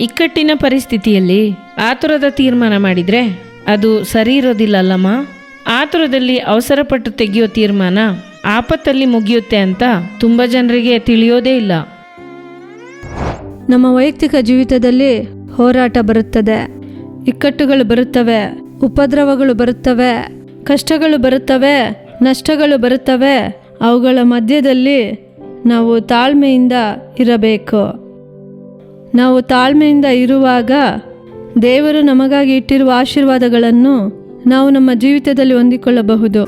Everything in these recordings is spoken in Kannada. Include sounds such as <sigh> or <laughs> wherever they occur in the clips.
ಇಕ್ಕಟ್ಟಿನ ಪರಿಸ್ಥಿತಿಯಲ್ಲಿ ಆತುರದ ತೀರ್ಮಾನ ಮಾಡಿದರೆ ಅದು ಸರಿ ಇರೋದಿಲ್ಲಲ್ಲಮ್ಮ ಆತುರದಲ್ಲಿ ಅವಸರಪಟ್ಟು ತೆಗೆಯೋ ತೀರ್ಮಾನ ಆಪತ್ತಲ್ಲಿ ಮುಗಿಯುತ್ತೆ ಅಂತ ತುಂಬ ಜನರಿಗೆ ತಿಳಿಯೋದೇ ಇಲ್ಲ. ನಮ್ಮ ವೈಯಕ್ತಿಕ ಜೀವಿತದಲ್ಲಿ ಹೋರಾಟ ಬರುತ್ತದೆ. ಇಕ್ಕಟ್ಟುಗಳು ಬರುತ್ತವೆ, ಉಪದ್ರವಗಳು ಬರುತ್ತವೆ, ಕಷ್ಟಗಳು ಬರುತ್ತವೆ, ನಷ್ಟಗಳು ಬರುತ್ತವೆ. ಅವುಗಳ ಮಧ್ಯದಲ್ಲಿ ನಾವು ತಾಳ್ಮೆಯಿಂದ ಇರಬೇಕು. ನಾವು ತಾಳ್ಮೆಯಿಂದ ಇರುವಾಗ ದೇವರು ನಮಗಾಗಿ ಇಟ್ಟಿರುವ ಆಶೀರ್ವಾದಗಳನ್ನು ನಾವು ನಮ್ಮ ಜೀವಿತದಲ್ಲಿ ಹೊಂದಿಕೊಳ್ಳಬಹುದು.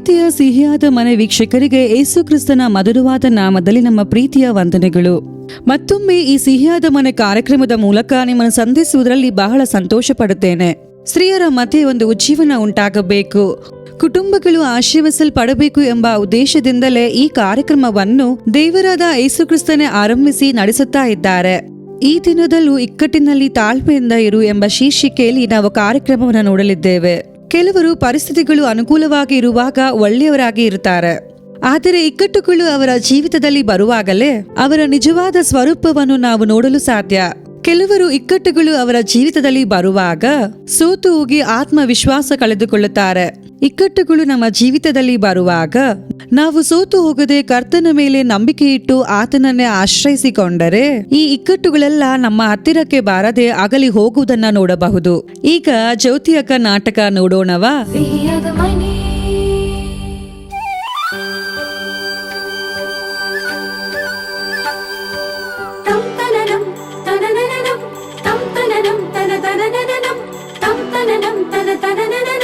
ಪ್ರೀತಿಯ ಸಿಹಿಯಾದ ಮನೆ ವೀಕ್ಷಕರಿಗೆ ಯೇಸುಕ್ರಿಸ್ತನ ಮಧುರವಾದ ನಾಮದಲ್ಲಿ ನಮ್ಮ ಪ್ರೀತಿಯ ವಂದನೆಗಳು. ಮತ್ತೊಮ್ಮೆ ಈ ಸಿಹಿಯಾದ ಮನೆ ಕಾರ್ಯಕ್ರಮದ ಮೂಲಕ ನಿಮ್ಮನ್ನು ಸಂಧಿಸುವುದರಲ್ಲಿ ಬಹಳ ಸಂತೋಷ ಪಡುತ್ತೇನೆ ಸ್ತ್ರೀಯರ ಮಧ್ಯೆ ಒಂದು ಉಜ್ಜೀವನ ಉಂಟಾಗಬೇಕು. ಕುಟುಂಬಗಳು ಆಶೀರ್ವಿಸಲ್ಪಡಬೇಕು ಎಂಬ ಉದ್ದೇಶದಿಂದಲೇ ಈ ಕಾರ್ಯಕ್ರಮವನ್ನು ದೇವರಾದ ಯೇಸು ಕ್ರಿಸ್ತನೇ ಆರಂಭಿಸಿ ನಡೆಸುತ್ತಾ ಇದ್ದಾರೆ. ಈ ದಿನದಲ್ಲೂ ಇಕ್ಕಟ್ಟಿನಲ್ಲಿ ತಾಳ್ಮೆಯಿಂದ ಇರು ಎಂಬ ಶೀರ್ಷಿಕೆಯಲ್ಲಿ ನಾವು ಕಾರ್ಯಕ್ರಮವನ್ನು ನೋಡಲಿದ್ದೇವೆ. ಕೆಲವರು ಪರಿಸ್ಥಿತಿಗಳು ಅನುಕೂಲವಾಗಿ ಇರುವಾಗ ಒಳ್ಳೆಯವರಾಗಿ ಇರುತ್ತಾರೆ. ಆದರೆ ಇಕ್ಕಟ್ಟುಗಳು ಅವರ ಜೀವಿತದಲ್ಲಿ ಬರುವಾಗಲೇ ಅವರ ನಿಜವಾದ ಸ್ವರೂಪವನ್ನು ನಾವು ನೋಡಲು ಸಾಧ್ಯ. ಕೆಲವರು ಇಕ್ಕಟ್ಟುಗಳು ಅವರ ಜೀವಿತದಲ್ಲಿ ಬರುವಾಗ ಸೋತು ಹೋಗಿ ಆತ್ಮವಿಶ್ವಾಸ ಕಳೆದುಕೊಳ್ಳುತ್ತಾರೆ. ಇಕ್ಕಟ್ಟುಗಳು ನಮ್ಮ ಜೀವಿತದಲ್ಲಿ ಬರುವಾಗ ನಾವು ಸೋತು ಹೋಗದೆ ಕರ್ತನ ಮೇಲೆ ನಂಬಿಕೆ ಇಟ್ಟು ಆತನನ್ನೇ ಆಶ್ರಯಿಸಿಕೊಂಡರೆ ಈ ಇಕ್ಕಟ್ಟುಗಳೆಲ್ಲ ನಮ್ಮ ಹತ್ತಿರಕ್ಕೆ ಬಾರದೆ ಅಗಲಿ ಹೋಗುವುದನ್ನ ನೋಡಬಹುದು. ಈಗ ಜ್ಯೋತಿಯಕ್ಕ ನಾಟಕ ನೋಡೋಣವಾ? ತಂ ತನನಂ ತನ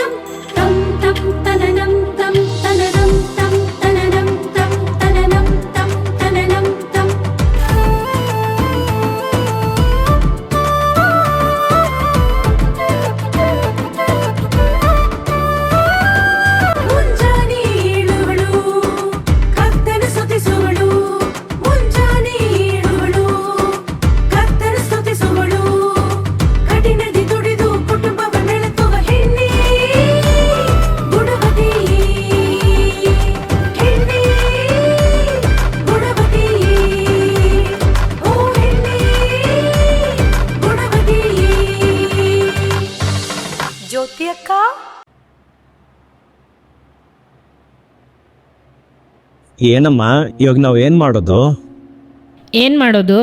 ಏನಮ್ಮ ಇವಾಗ ನಾವು ಏನ್ ಮಾಡೋದು? ಏನು ಮಾಡೋದು?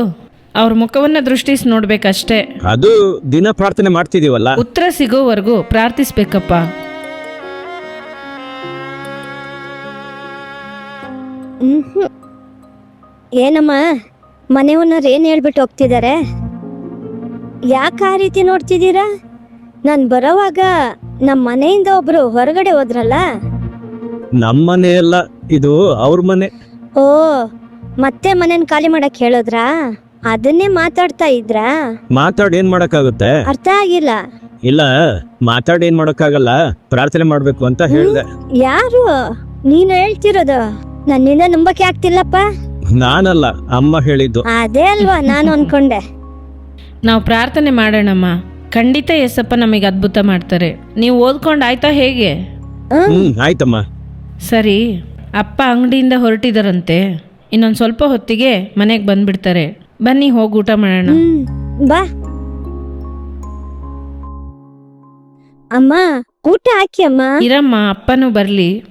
ಅವ್ರ ಮುಖವನ್ನ ದೃಷ್ಟಿಸಿ ನೋಡ್ಬೇಕಷ್ಟೇ. ಅದು ದಿನ ಪ್ರಾರ್ಥನೆ ಮಾಡ್ತಿದೀವಲ್ಲ? ಉತ್ತರ ಸಿಗೋವರೆಗೂ ಪ್ರಾರ್ಥಿಸ್ಬೇಕಪ್ಪ. ಮ್ಹೂ. ಏನಮ್ಮ ಮನೆಯವನ್ನವ್ರು ಏನ್ ಹೇಳ್ಬಿಟ್ಟು ಹೋಗ್ತಿದ್ದಾರೆ ಯಾಕೆ ಆ ರೀತಿ ನೋಡ್ತಿದ್ದೀರಾ? ನಾನು ಬರೋವಾಗ ನಮ್ಮ ಮನೆಯಿಂದ ಒಬ್ರು ಹೊರಗಡೆ ಹೋದ್ರಲ್ಲ? ನಮ್ಮ ಮನೆ ಎಲ್ಲ ಇದು ಅವ್ರ ಮನೆ. ಓ ಮತ್ತೆ ಮನೇನ್ ಖಾಲಿ ಮಾಡಕ್ ಹೇಳೋದ್ರಾ? ಅದನ್ನೇ ಮಾತಾಡ್ತಾ ಇದ್ರಾ? ಮಾತಾಡ್ ಏನ್ ಮಾಡಕ್ಕಾಗುತ್ತೆ? ಅರ್ಥ ಆಗಿಲ್ಲ. ಇಲ್ಲ ಮಾತಾಡ್ ಏನ್ ಮಾಡಕ್ಕಾಗಲ್ಲ ಪ್ರಾರ್ಥನೆ ಮಾಡ್ಬೇಕು ಅಂತ ಹೇಳ್ದೆ. ಯಾರು? ನೀನು ಹೇಳ್ತಿರೋದು. ನನ್ನಿಂದ ನಂಬಕ್ಕೆ ಆಗ್ತಿಲ್ಲಪ್ಪ? ನಾನಲ್ಲ ಅಮ್ಮ ಹೇಳಿದ್ದು. ಅದೇ ಅಲ್ವಾ ನಾನು ಅನ್ಕೊಂಡೆ. ನಾವು ಪ್ರಾರ್ಥನೆ ಮಾಡೋಣಮ್ಮ. ಖಂಡಿತ ಎಸಪ್ಪ ನಮಗೆ ಅದ್ಭುತ ಮಾಡ್ತಾರೆ. ನೀವು ಓದ್ಕೊಂಡು ಆಯ್ತಾ ಹೇಗೆ? ಹ್ಮ್ ಆಯ್ತಮ್ಮ. ಸರಿ. ಅಪ್ಪ ಅಂಗಡಿಯಿಂದ ಹೊರಟಿದಾರಂತೆ. ಇನ್ನೊಂದು ಸ್ವಲ್ಪ ಹೊತ್ತಿಗೆ ಮನೆಗೆ ಬಂದ್ಬಿಡ್ತಾರೆ. ಬನ್ನಿ ಹೋಗಿ ಊಟ ಮಾಡೋಣ. ಹ್ಮ್ ಬಾ. ಅಮ್ಮ ಊಟ ಹಾಕಿ ಅಮ್ಮ. ಇರಮ್ಮ ಅಪ್ಪನೂ ಬರಲಿ.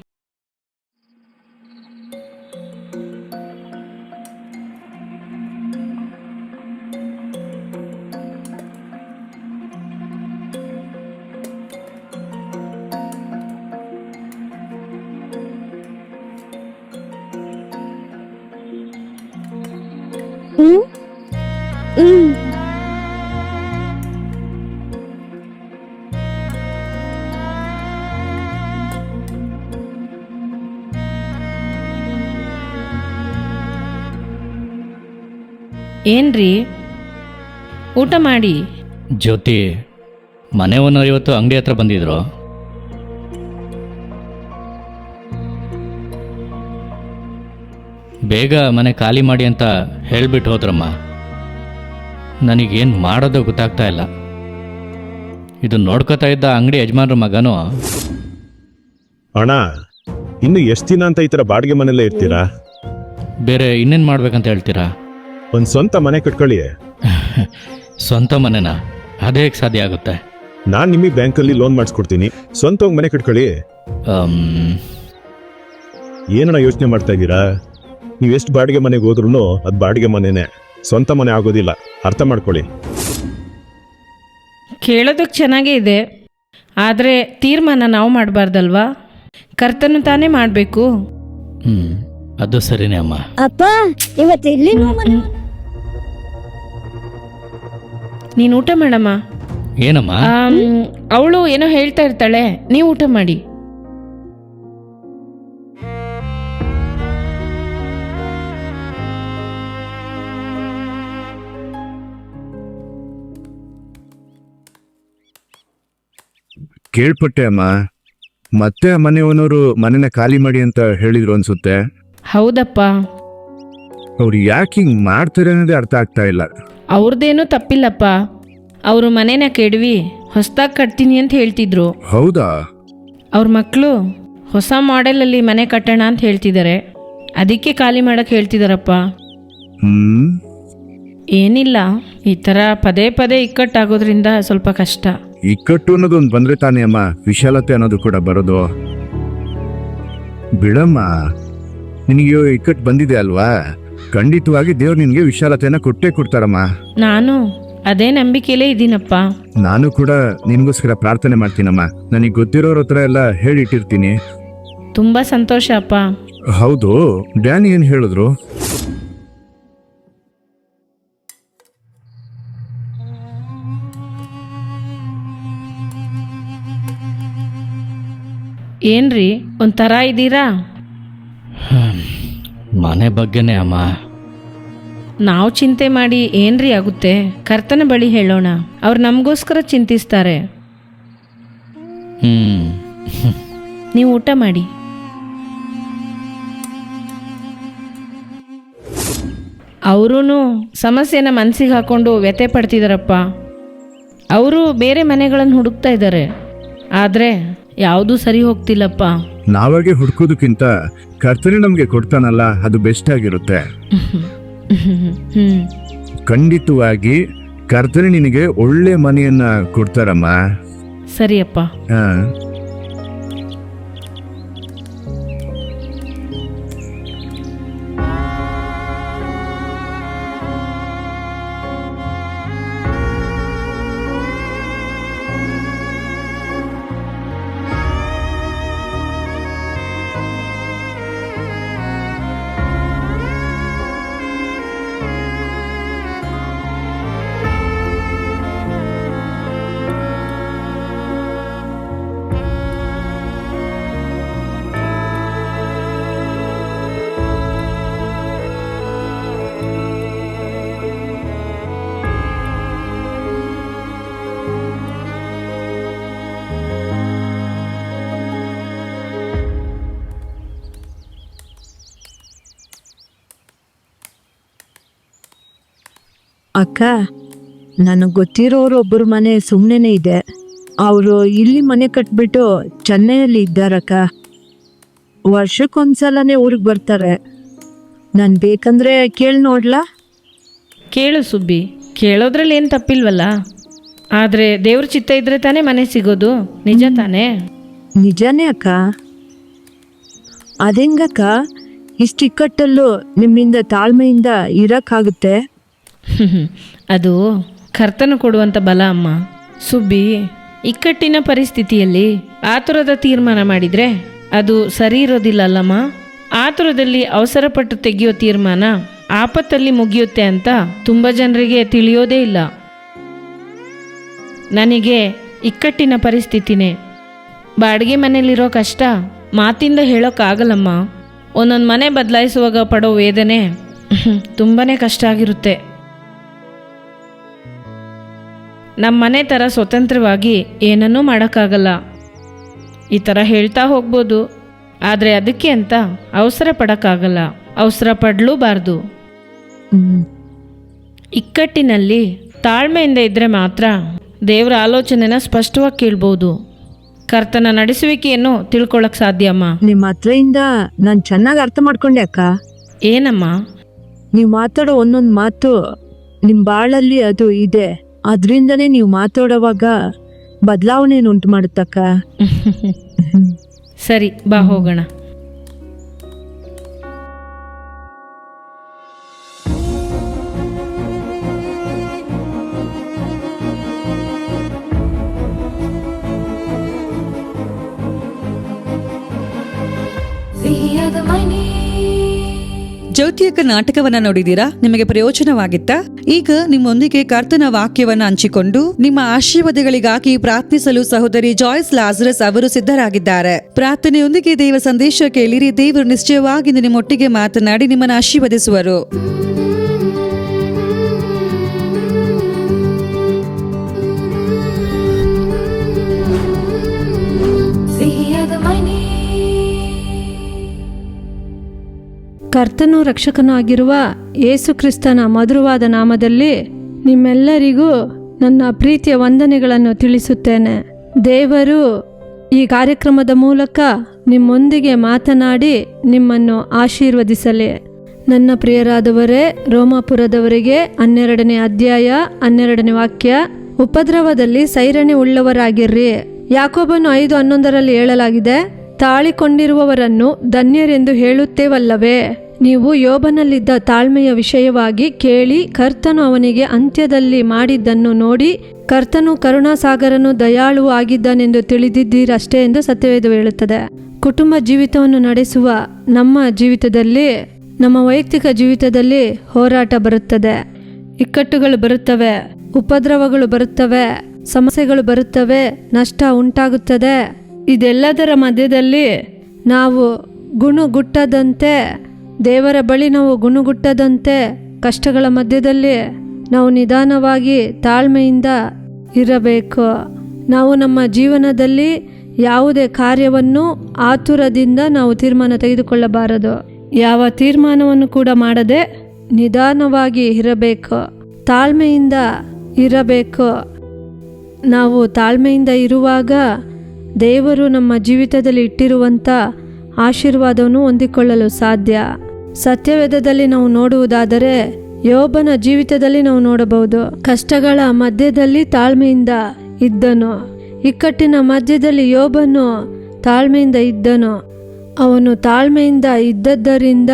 ಏನ್ರಿ? ಊಟ ಮಾಡಿ. ಜ್ಯೋತಿ ಮನೆ ಓನರ್ ಇವತ್ತು ಅಂಗಡಿ ಹತ್ರ ಬಂದಿದ್ರು. ಬೇಗ ಮನೆ ಖಾಲಿ ಮಾಡಿ ಅಂತ ಹೇಳ್ಬಿಟ್ಟು ಹೋದ್ರಮ್ಮ. ನನಗೇನು ಮಾಡೋದು ಗೊತ್ತಾಗ್ತಾ ಇಲ್ಲ. ಇದು ನೋಡ್ಕೋತಾ ಇದ್ದ ಅಂಗಡಿ ಯಜಮಾನ್ರ ಮಗನು. ಅಣ್ಣ ಇನ್ನು ಎಷ್ಟು ದಿನ ಅಂತ ಈ ಥರ ಬಾಡಿಗೆ ಮನೆಯಲ್ಲೇ ಇರ್ತೀರಾ? ಬೇರೆ ಇನ್ನೇನು ಮಾಡ್ಬೇಕಂತ ಹೇಳ್ತೀರಾ? ಒಂದು ಸ್ವಂತ ಮನೆ ಕಟ್ಕೊಳ್ಳಿ. <laughs> ಸ್ವಂತ ಮನೆನ? ಅದೇ ಹೇಗೆ ಸಾಧ್ಯ ಆಗುತ್ತೆ? ನಾನು ನಿಮಗೆ ಬ್ಯಾಂಕಲ್ಲಿ ಲೋನ್ ಮಾಡಿಸ್ಕೊಡ್ತೀನಿ. ಸ್ವಂತವಾಗಿ ಮನೆ ಕಟ್ಕೊಳ್ಳಿ. ಆಮ್, ಏನಣ್ಣ ಯೋಚನೆ ಮಾಡ್ತಾ ಇದ್ದೀರಾ? ನೀವು ಎಷ್ಟು ಬಾಡಿಗೆ ಮನೆಗೆ ಹೋದ್ರೂ ಅದು ಬಾಡಿಗೆ ಮನೆನೇ. ಸ್ವಂತ ಮನೆ ಆಗೋದಿಲ್ಲ. ಅರ್ಥ ಮಾಡ್ಕೊಳ್ಳಿ. ಕೇಳೋದಕ್ಕೆ ಚೆನ್ನಾಗೇ ಇದೆ. ಆದರೆ ತೀರ್ಮಾನ ನಾವು ಮಾಡಬಾರ್ದಲ್ವಾ? ಕರ್ತನು ತಾನೇ ಮಾಡಬೇಕು. ಹ್ಮ್ ಅದು ಸರಿನೇ ಅಮ್ಮ. ಅಪ್ಪ ಇವತ್ತು ಇಲ್ಲಿ ನೀನು ಊಟ ಮಾಡಮ್ಮ. ಏನಮ್ಮ? ಅವಳು ಏನೋ ಹೇಳ್ತಾ ಇರ್ತಾಳೆ ನೀವು ಊಟ ಮಾಡಿ. ಕೇಳ್ಪಟ್ಟೆ ಅಮ್ಮ. ಮತ್ತೆ ಮನೆಯವನವರು ಮನೆನ ಖಾಲಿ ಮಾಡಿ ಅಂತ ಹೇಳಿದ್ರು ಅನ್ಸುತ್ತೆ. ಹೌದಪ್ಪ. ಅವ್ರು ಯಾಕೆ ಹಿಂಗ್ ಮಾಡ್ತಾರೆ ಅನ್ನೋದೇ ಅರ್ಥ ಆಗ್ತಾ ಇಲ್ಲ. ಅವ್ರದ್ದೇನೂ ತಪ್ಪಿಲ್ಲಪ್ಪ. ಅವರು ಮನೇನ ಕೆಡವಿ ಹೊಸ್ದಾಗಿ ಕಟ್ತೀನಿ ಅಂತ ಹೇಳ್ತಿದ್ರು. ಹೌದಾ? ಅವ್ರ ಮಕ್ಕಳು ಹೊಸ ಮಾಡೆಲಲ್ಲಿ ಮನೆ ಕಟ್ಟೋಣ ಅಂತ ಹೇಳ್ತಿದ್ದಾರೆ ಅದಕ್ಕೆ ಖಾಲಿ ಮಾಡಕ್ಕೆ ಹೇಳ್ತಿದಾರಪ್ಪ. ಹ್ಮ್. ಏನಿಲ್ಲ ಈ ಥರ ಪದೇ ಪದೇ ಇಕ್ಕಟ್ಟಾಗೋದ್ರಿಂದ ಸ್ವಲ್ಪ ಕಷ್ಟ. ಇಕ್ಕಟ್ಟು ಅನ್ನೋದೊಂದು ಬಂದ್ರೆ ತಾನೇ ಅಮ್ಮ. ವಿಶಾಲತೆ ಅನ್ನೋದು ಕೂಡ ಬರೋದು. ಬಿಡಮ್ಮ ನಿನಗೆ ಇಕ್ಕಟ್ಟು ಬಂದಿದೆ ಅಲ್ವಾ? ಖಂಡಿತವಾಗಿ ದೇವ್ರು ನಿನ್ಗೆ ವಿಶಾಲತೆಯನ್ನ ಕೊಟ್ಟೇ ಕೊಡ್ತಾರಮ್ಮ. ನಾನು ಅದೇ ನಂಬಿಕೆಲೇ ಇದ್ದೀನಪ್ಪ. ನಾನು ಕೂಡ ನಿನ್ಗೋಸ್ಕರ ಪ್ರಾರ್ಥನೆ ಮಾಡ್ತೀನಮ್ಮ. ನನಗೆ ಗೊತ್ತಿರೋರ ಹತ್ರ ಎಲ್ಲ ಹೇಳಿಟ್ಟಿರ್ತೀನಿ. ತುಂಬಾ ಸಂತೋಷ ಅಪ್ಪ. ಹೌದು ಡ್ಯಾನಿ ಏನ್ ಹೇಳಿದ್ರು? ಏನ್ರಿ ಒಂಥರ ಇದ್ದೀರಾ ಮನೆ ಬಗ್ಗೆನೇ ಅಮ್ಮ. ನಾವು ಚಿಂತೆ ಮಾಡಿ ಏನ್ರಿ ಆಗುತ್ತೆ? ಕರ್ತನ ಬಳಿ ಹೇಳೋಣ. ಅವ್ರು ನಮಗೋಸ್ಕರ ಚಿಂತಿಸ್ತಾರೆ. ಹ್ಮ್. ನೀವು ಊಟ ಮಾಡಿ. ಅವರೂ ಸಮಸ್ಯೆನ ಮನಸ್ಸಿಗೆ ಹಾಕೊಂಡು ವ್ಯಥೆ ಪಡ್ತಿದಾರಪ್ಪ. ಅವರು ಬೇರೆ ಮನೆಗಳನ್ನು ಹುಡುಕ್ತಾ ಇದ್ದಾರೆ. ಆದರೆ ಯಾವುದೂ ಸರಿ ಹೋಗ್ತಿಲ್ಲಪ್ಪ. ನಾವಾಗೆ ಹುಡ್ಕೋದಕ್ಕಿಂತ ಕರ್ತನೆ ನಮ್ಗೆ ಕೊಡ್ತಾನಲ್ಲ ಅದು ಬೆಸ್ಟ್ ಆಗಿರುತ್ತೆ. ಖಂಡಿತವಾಗಿ ಕರ್ತನೆ ನಿನಗೆ ಒಳ್ಳೆ ಮನೆಯನ್ನ ಕೊಡ್ತಾರಮ್ಮ. ಸರಿಯಪ್ಪ. ಹಾ. ಅಕ್ಕ ನನಗೆ ಗೊತ್ತಿರೋರು ಒಬ್ಬರ ಮನೆ ಸುಮ್ಮನೆ ಇದೆ. ಅವರು ಇಲ್ಲಿ ಮನೆ ಕಟ್ಬಿಟ್ಟು ಚೆನ್ನೈಯಲ್ಲಿ ಇದ್ದಾರಕ್ಕ. ವರ್ಷಕ್ಕೊಂದ್ಸಲನೇ ಊರಿಗೆ ಬರ್ತಾರೆ. ನಾನು ಬೇಕಂದ್ರೆ ಕೇಳಿ ನೋಡ್ಲಾ? ಕೇಳು ಸುಬ್ಬಿ ಕೇಳೋದ್ರಲ್ಲಿ ಏನು ತಪ್ಪಿಲ್ವಲ್ಲ? ಆದರೆ ದೇವ್ರ ಚಿತ್ತ ಇದ್ರೆ ತಾನೇ ಮನೆ ಸಿಗೋದು. ನಿಜ ತಾನೇ? ನಿಜಾನೇ ಅಕ್ಕ. ಅದೆಂಗಕ್ಕ ಇಷ್ಟು ಇಕ್ಕಟ್ಟಲ್ಲೂ ನಿಮ್ಮಿಂದ ತಾಳ್ಮೆಯಿಂದ ಇರಕ್ಕಾಗುತ್ತೆ? ಅದು ಕರ್ತನು ಕೊಡುವಂಥ ಬಲ ಅಮ್ಮ. ಸುಬ್ಬಿ, ಇಕ್ಕಟ್ಟಿನ ಪರಿಸ್ಥಿತಿಯಲ್ಲಿ ಆತುರದ ತೀರ್ಮಾನ ಮಾಡಿದರೆ ಅದು ಸರಿ ಇರೋದಿಲ್ಲ ಅಲ್ಲಮ್ಮ ಆತುರದಲ್ಲಿ ಅವಸರಪಟ್ಟು ತೆಗೆಯೋ ತೀರ್ಮಾನ ಆಪತ್ತಲ್ಲಿ ಮುಗಿಯುತ್ತೆ ಅಂತ ತುಂಬ ಜನರಿಗೆ ತಿಳಿಯೋದೇ ಇಲ್ಲ. ನನಗೆ ಇಕ್ಕಟ್ಟಿನ ಪರಿಸ್ಥಿತಿನೇ. ಬಾಡಿಗೆ ಮನೆಯಲ್ಲಿರೋ ಕಷ್ಟ ಮಾತಿಂದ ಹೇಳೋಕ್ಕಾಗಲ್ಲಮ್ಮ. ಒಂದೊಂದು ಮನೆ ಬದಲಾಯಿಸುವಾಗ ಪಡೋ ವೇದನೆ ತುಂಬಾ ಕಷ್ಟ ಆಗಿರುತ್ತೆ. ನಮ್ಮ ಮನೆ ಥರ ಸ್ವತಂತ್ರವಾಗಿ ಏನನ್ನೂ ಮಾಡೋಕ್ಕಾಗಲ್ಲ. ಈ ಥರ ಹೇಳ್ತಾ ಹೋಗ್ಬೋದು. ಆದರೆ ಅದಕ್ಕೆ ಅಂತ ಅವಸರ ಪಡೋಕ್ಕಾಗಲ್ಲ. ಅವಸರ ಪಡಲೂಬಾರ್ದು. ಇಕ್ಕಟ್ಟಿನಲ್ಲಿ ತಾಳ್ಮೆಯಿಂದ ಇದ್ದರೆ ಮಾತ್ರ ದೇವರ ಆಲೋಚನೆನ ಸ್ಪಷ್ಟವಾಗಿ ಕೇಳ್ಬೋದು. ಕರ್ತನ ನಡೆಸುವಿಕೆಯನ್ನು ತಿಳ್ಕೊಳ್ಳೋಕೆ ಸಾಧ್ಯ ಅಮ್ಮ. ನಿಮ್ಮ ಹತ್ರದಿಂದ ನಾನು ಚೆನ್ನಾಗಿ ಅರ್ಥ ಮಾಡ್ಕೊಂಡೆ ಅಕ್ಕ. ಏನಮ್ಮ? ನೀವು ಮಾತಾಡೋ ಒಂದೊಂದು ಮಾತು ನಿಮ್ಮ ಬಾಳಲ್ಲಿ ಅದು ಇದೆ. ಅದರಿಂದನೇ ನೀವು ಮಾತಾಡೋವಾಗ ಬದಲಾವಣೆ ಉಂಟು ಮಾಡುತ್ತಕ್ಕ? <laughs> ಸರಿ ಬಾ ಹೋಗೋಣ. ಜ್ಯೋತಿಯಕ ನಾಟಕವನ್ನ ನೋಡಿದೀರಾ ನಿಮಗೆ ಪ್ರಯೋಜನವಾಗಿತ್ತಾ? ಈಗ ನಿಮ್ಮೊಂದಿಗೆ ಕರ್ತನ ವಾಕ್ಯವನ್ನ ಹಂಚಿಕೊಂಡು ನಿಮ್ಮ ಆಶೀರ್ವಾದಗಳಿಗಾಗಿ ಪ್ರಾರ್ಥಿಸಲು ಸಹೋದರಿ ಜಾಯ್ಸ್ ಲಾಜರಸ್ ಅವರು ಸಿದ್ಧರಾಗಿದ್ದಾರೆ. ಪ್ರಾರ್ಥನೆಯೊಂದಿಗೆ ದೇವ ಸಂದೇಶ ಕೇಳಿರಿ. ದೇವರು ನಿಶ್ಚಯವಾಗಿ ನಿಮ್ಮೊಟ್ಟಿಗೆ ಮಾತನಾಡಿ ನಿಮ್ಮನ್ನು ಆಶೀರ್ವದಿಸುವರು. ಕರ್ತನೂ ರಕ್ಷಕನೂ ಆಗಿರುವ ಯೇಸುಕ್ರಿಸ್ತನ ಮಧುರವಾದ ನಾಮದಲ್ಲಿ ನಿಮ್ಮೆಲ್ಲರಿಗೂ ನನ್ನ ಪ್ರೀತಿಯ ವಂದನೆಗಳನ್ನು ತಿಳಿಸುತ್ತೇನೆ. ದೇವರು ಈ ಕಾರ್ಯಕ್ರಮದ ಮೂಲಕ ನಿಮ್ಮೊಂದಿಗೆ ಮಾತನಾಡಿ ನಿಮ್ಮನ್ನು ಆಶೀರ್ವದಿಸಲಿ. ನನ್ನ ಪ್ರಿಯರಾದವರೇ, ರೋಮಾಪುರದವರಿಗೆ ಹನ್ನೆರಡನೇ ಅಧ್ಯಾಯ, ಹನ್ನೆರಡನೇ ವಾಕ್ಯ, ಉಪದ್ರವದಲ್ಲಿ ಸೈರಣೆ ಉಳ್ಳವರಾಗಿರ್ರಿ. ಯಾಕೋಬನು ಐದು ಹನ್ನೊಂದರಲ್ಲಿ ಹೇಳಲಾಗಿದೆ, ತಾಳಿಕೊಂಡಿರುವವರನ್ನು ಧನ್ಯರೆಂದು ಹೇಳುತ್ತೇವಲ್ಲವೇ? ನೀವು ಯೋಬನಲ್ಲಿದ್ದ ತಾಳ್ಮೆಯ ವಿಷಯವಾಗಿ ಕೇಳಿ ಕರ್ತನು ಅವನಿಗೆ ಅಂತ್ಯದಲ್ಲಿ ಮಾಡಿದ್ದನ್ನು ನೋಡಿ ಕರ್ತನು ಕರುಣಾಸಾಗರನು ದಯಾಳು ಆಗಿದ್ದನೆಂದು ತಿಳಿದಿದ್ದೀರಷ್ಟೇ ಎಂದು ಸತ್ಯವೇದ ಹೇಳುತ್ತದೆ. ಕುಟುಂಬ ಜೀವಿತವನ್ನು ನಡೆಸುವ ನಮ್ಮ ಜೀವಿತದಲ್ಲಿ, ನಮ್ಮ ವೈಯಕ್ತಿಕ ಜೀವಿತದಲ್ಲಿ ಹೋರಾಟ ಬರುತ್ತದೆ. ಇಕ್ಕಟ್ಟುಗಳು ಬರುತ್ತವೆ, ಉಪದ್ರವಗಳು ಬರುತ್ತವೆ, ಸಮಸ್ಯೆಗಳು ಬರುತ್ತವೆ, ನಷ್ಟ ಉಂಟಾಗುತ್ತದೆ. ಇದೆಲ್ಲದರ ಮಧ್ಯದಲ್ಲಿ ನಾವು ಗುಣಗುಟ್ಟದಂತೆ ದೇವರ ಬಳಿ ನಾವು ಗುಣಗುಟ್ಟದಂತೆ ಕಷ್ಟಗಳ ಮಧ್ಯದಲ್ಲಿ ನಾವು ನಿಧಾನವಾಗಿ ತಾಳ್ಮೆಯಿಂದ ಇರಬೇಕು. ನಾವು ನಮ್ಮ ಜೀವನದಲ್ಲಿ ಯಾವುದೇ ಕಾರ್ಯವನ್ನು ಆತುರದಿಂದ ನಾವು ತೀರ್ಮಾನ ತೆಗೆದುಕೊಳ್ಳಬಾರದು. ಯಾವ ತೀರ್ಮಾನವನ್ನು ಕೂಡ ಮಾಡದೆ ನಿಧಾನವಾಗಿ ಇರಬೇಕು. ತಾಳ್ಮೆಯಿಂದ ಇರಬೇಕು. ನಾವು ತಾಳ್ಮೆಯಿಂದ ಇರುವಾಗ ದೇವರು ನಮ್ಮ ಜೀವಿತದಲ್ಲಿ ಇಟ್ಟಿರುವಂಥ ಆಶೀರ್ವಾದವನ್ನು ಹೊಂದಿಕೊಳ್ಳಲು ಸಾಧ್ಯ. ಸತ್ಯವೇದದಲ್ಲಿ ನಾವು ನೋಡುವುದಾದರೆ, ಯೋಬನ ಜೀವಿತದಲ್ಲಿ ನಾವು ನೋಡಬಹುದು. ಕಷ್ಟಗಳ ಮಧ್ಯದಲ್ಲಿ ತಾಳ್ಮೆಯಿಂದ ಇದ್ದನು. ಇಕ್ಕಟ್ಟಿನ ಮಧ್ಯದಲ್ಲಿ ಯೋಬನು ತಾಳ್ಮೆಯಿಂದ ಇದ್ದನು. ಅವನು ತಾಳ್ಮೆಯಿಂದ ಇದ್ದದ್ದರಿಂದ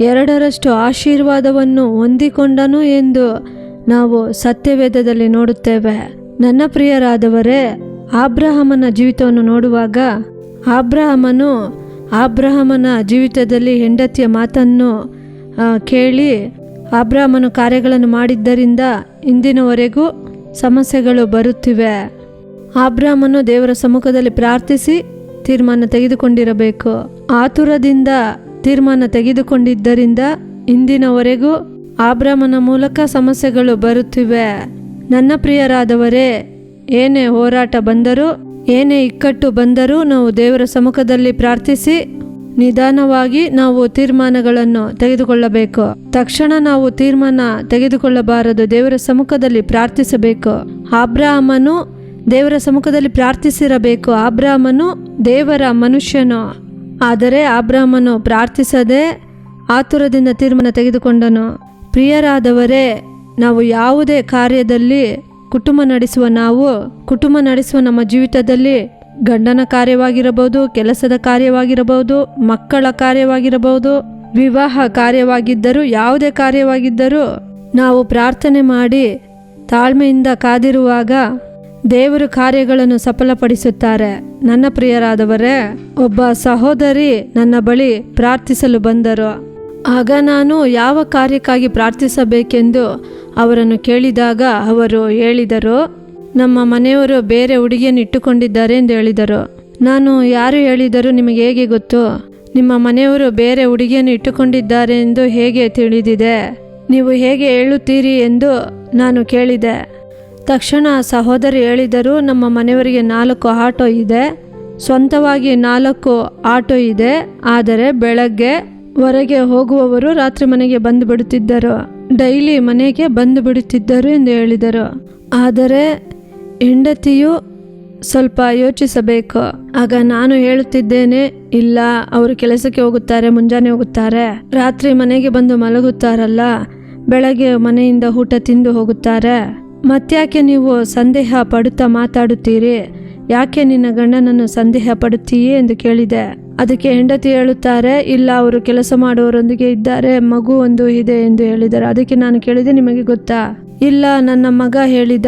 ಎರಡರಷ್ಟು ಆಶೀರ್ವಾದವನ್ನು ಹೊಂದಿಕೊಂಡನು ಎಂದು ನಾವು ಸತ್ಯವೇದದಲ್ಲಿ ನೋಡುತ್ತೇವೆ. ನನ್ನ ಪ್ರಿಯರಾದವರೇ, ಆಬ್ರಹಮನ ಜೀವಿತವನ್ನು ನೋಡುವಾಗ ಆಬ್ರಹಮನು ಆಬ್ರಹಮನ ಜೀವಿತದಲ್ಲಿ ಹೆಂಡತಿಯ ಮಾತನ್ನು ಕೇಳಿ ಆಬ್ರಹಮನು ಕಾರ್ಯಗಳನ್ನು ಮಾಡಿದ್ದರಿಂದ ಇಂದಿನವರೆಗೂ ಸಮಸ್ಯೆಗಳು ಬರುತ್ತಿವೆ. ಅಬ್ರಹಮನು ದೇವರ ಸಮ್ಮುಖದಲ್ಲಿ ಪ್ರಾರ್ಥಿಸಿ ತೀರ್ಮಾನ ತೆಗೆದುಕೊಂಡಿರಬೇಕು. ಆತುರದಿಂದ ತೀರ್ಮಾನ ತೆಗೆದುಕೊಂಡಿದ್ದರಿಂದ ಇಂದಿನವರೆಗೂ ಆಬ್ರಾಮನ ಮೂಲಕ ಸಮಸ್ಯೆಗಳು ಬರುತ್ತಿವೆ. ನನ್ನ ಪ್ರಿಯರಾದವರೇ, ಏನೇ ಹೋರಾಟ ಬಂದರೂ ಏನೇ ಇಕ್ಕಟ್ಟು ಬಂದರೂ ನಾವು ದೇವರ ಸಮ್ಮುಖದಲ್ಲಿ ಪ್ರಾರ್ಥಿಸಿ ನಿಧಾನವಾಗಿ ನಾವು ತೀರ್ಮಾನಗಳನ್ನು ತೆಗೆದುಕೊಳ್ಳಬೇಕು. ತಕ್ಷಣ ನಾವು ತೀರ್ಮಾನ ತೆಗೆದುಕೊಳ್ಳಬಾರದು, ದೇವರ ಸಮ್ಮುಖದಲ್ಲಿ ಪ್ರಾರ್ಥಿಸಬೇಕು. ಆಬ್ರಾಹ್ಮನು ದೇವರ ಸಮ್ಮುಖದಲ್ಲಿ ಪ್ರಾರ್ಥಿಸಿರಬೇಕು. ಆಬ್ರಾಹ್ಮನು ದೇವರ ಮನುಷ್ಯನು. ಆದರೆ ಆಬ್ರಾಹ್ಮನು ಪ್ರಾರ್ಥಿಸದೆ ಆತುರದಿಂದ ತೀರ್ಮಾನ ತೆಗೆದುಕೊಂಡನು. ಪ್ರಿಯರಾದವರೇ, ನಾವು ಯಾವುದೇ ಕಾರ್ಯದಲ್ಲಿ ಕುಟುಂಬ ನಡೆಸುವ ನಾವು, ಕುಟುಂಬ ನಡೆಸುವ ನಮ್ಮ ಜೀವಿತದಲ್ಲಿ ಗಂಡನ ಕಾರ್ಯವಾಗಿರಬಹುದು, ಕೆಲಸದ ಕಾರ್ಯವಾಗಿರಬಹುದು, ಮಕ್ಕಳ ಕಾರ್ಯವಾಗಿರಬಹುದು, ವಿವಾಹ ಕಾರ್ಯವಾಗಿದ್ದರೂ, ಯಾವುದೇ ಕಾರ್ಯವಾಗಿದ್ದರೂ ನಾವು ಪ್ರಾರ್ಥನೆ ಮಾಡಿ ತಾಳ್ಮೆಯಿಂದ ಕಾದಿರುವಾಗ ದೇವರು ಕಾರ್ಯಗಳನ್ನು ಸಫಲಪಡಿಸುತ್ತಾರೆ. ನನ್ನ ಪ್ರಿಯರಾದವರೇ, ಒಬ್ಬ ಸಹೋದರಿ ನನ್ನ ಬಳಿ ಪ್ರಾರ್ಥಿಸಲು ಬಂದರು. ಆಗ ನಾನು ಯಾವ ಕಾರ್ಯಕ್ಕಾಗಿ ಪ್ರಾರ್ಥಿಸಬೇಕೆಂದು ಅವರನ್ನು ಕೇಳಿದಾಗ ಅವರು ಹೇಳಿದರು, ನಮ್ಮ ಮನೆಯವರು ಬೇರೆ ಹುಡುಗಿಯನ್ನು ಇಟ್ಟುಕೊಂಡಿದ್ದಾರೆ ಎಂದು ಹೇಳಿದರು. ನಾನು ಯಾರು ಹೇಳಿದರು ನಿಮಗೆ ಹೇಗೆ ಗೊತ್ತು? ನಿಮ್ಮ ಮನೆಯವರು ಬೇರೆ ಹುಡುಗಿಯನ್ನು ಇಟ್ಟುಕೊಂಡಿದ್ದಾರೆ ಎಂದು ಹೇಗೆ ತಿಳಿದಿದೆ? ನೀವು ಹೇಗೆ ಹೇಳುತ್ತೀರಿ ಎಂದು ನಾನು ಕೇಳಿದೆ. ತಕ್ಷಣ ಸಹೋದರಿ ಹೇಳಿದರು, ನಮ್ಮ ಮನೆಯವರಿಗೆ ನಾಲ್ಕು ಆಟೋ ಇದೆ. ಸ್ವಂತವಾಗಿ ನಾಲ್ಕು ಆಟೋ ಇದೆ, ಆದರೆ ಬೆಳಗ್ಗೆ ಹೊರಗೆ ಹೋಗುವವರು ರಾತ್ರಿ ಮನೆಗೆ ಬಂದು ಬಿಡುತ್ತಿದ್ದರು. ಡೈಲಿ ಮನೆಗೆ ಬಂದು ಬಿಡುತ್ತಿದ್ದರು ಎಂದು ಹೇಳಿದರು. ಆದರೆ ಹೆಂಡತಿಯು ಸ್ವಲ್ಪ ಯೋಚಿಸಬೇಕು. ಆಗ ನಾನು ಹೇಳುತ್ತಿದ್ದೇನೆ, ಇಲ್ಲ, ಅವರು ಕೆಲಸಕ್ಕೆ ಹೋಗುತ್ತಾರೆ, ಮುಂಜಾನೆ ಹೋಗುತ್ತಾರೆ. ರಾತ್ರಿ ಮನೆಗೆ ಬಂದು ಮಲಗುತ್ತಾರಲ್ಲ, ಬೆಳಗ್ಗೆ ಮನೆಯಿಂದ ಊಟ ತಿಂದು ಹೋಗುತ್ತಾರೆ. ಮತ್ತ್ಯಾಕೆ ನೀವು ಸಂದೇಹ ಪಡುತ್ತಾ ಮಾತಾಡುತ್ತೀರಿ? ಯಾಕೆ ನಿನ್ನ ಗಂಡನನ್ನು ಸಂದೇಹ ಪಡುತ್ತೀಯೇ ಎಂದು ಕೇಳಿದೆ. ಅದಕ್ಕೆ ಹೆಂಡತಿ ಹೇಳುತ್ತಾರೆ, ಇಲ್ಲ, ಅವರು ಕೆಲಸ ಮಾಡುವವರೊಂದಿಗೆ ಇದ್ದಾರೆ, ಮಗು ಒಂದು ಇದೆ ಎಂದು ಹೇಳಿದರು. ಅದಕ್ಕೆ ನಾನು ಕೇಳಿದೆ, ನಿಮಗೆ ಗೊತ್ತಾ? ಇಲ್ಲ, ನನ್ನ ಮಗ ಹೇಳಿದ,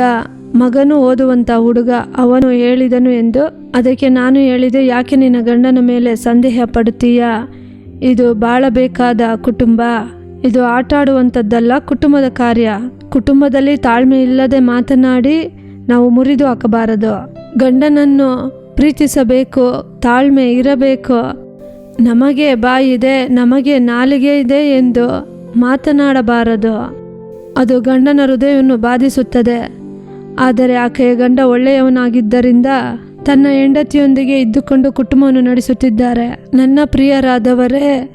ಮಗನು ಓದುವಂಥ ಹುಡುಗ, ಅವನು ಹೇಳಿದನು ಎಂದು. ಅದಕ್ಕೆ ನಾನು ಹೇಳಿದೆ, ಯಾಕೆ ನಿನ್ನ ಗಂಡನ ಮೇಲೆ ಸಂದೇಹ ಪಡುತ್ತೀಯಾ ಇದು ಬಾಳಬೇಕಾದ ಕುಟುಂಬ. ಇದು ಆಟ ಆಡುವಂಥದ್ದಲ್ಲ ಕುಟುಂಬದ ಕಾರ್ಯ. ಕುಟುಂಬದಲ್ಲಿ ತಾಳ್ಮೆ ಇಲ್ಲದೆ ಮಾತನಾಡಿ ನಾವು ಮುರಿದು ಹಾಕಬಾರದು. ಗಂಡನನ್ನು ಪ್ರೀತಿಸಬೇಕು, ತಾಳ್ಮೆ ಇರಬೇಕು. ನಮಗೆ ಬಾಯಿದೆ ನಮಗೆ ನಾಲಿಗೆ ಇದೆ ಎಂದು ಮಾತನಾಡಬಾರದು. ಅದು ಗಂಡನ ಹೃದಯವನ್ನು ಬಾಧಿಸುತ್ತದೆ. ಆದರೆ ಆಕೆಯ ಗಂಡ ಒಳ್ಳೆಯವನಾಗಿದ್ದರಿಂದ ತನ್ನ ಹೆಂಡತಿಯೊಂದಿಗೆ ಇದ್ದುಕೊಂಡು ಕುಟುಂಬವನ್ನು ನಡೆಸುತ್ತಿದ್ದಾರೆ. ನನ್ನ ಪ್ರಿಯರಾದವರೇ,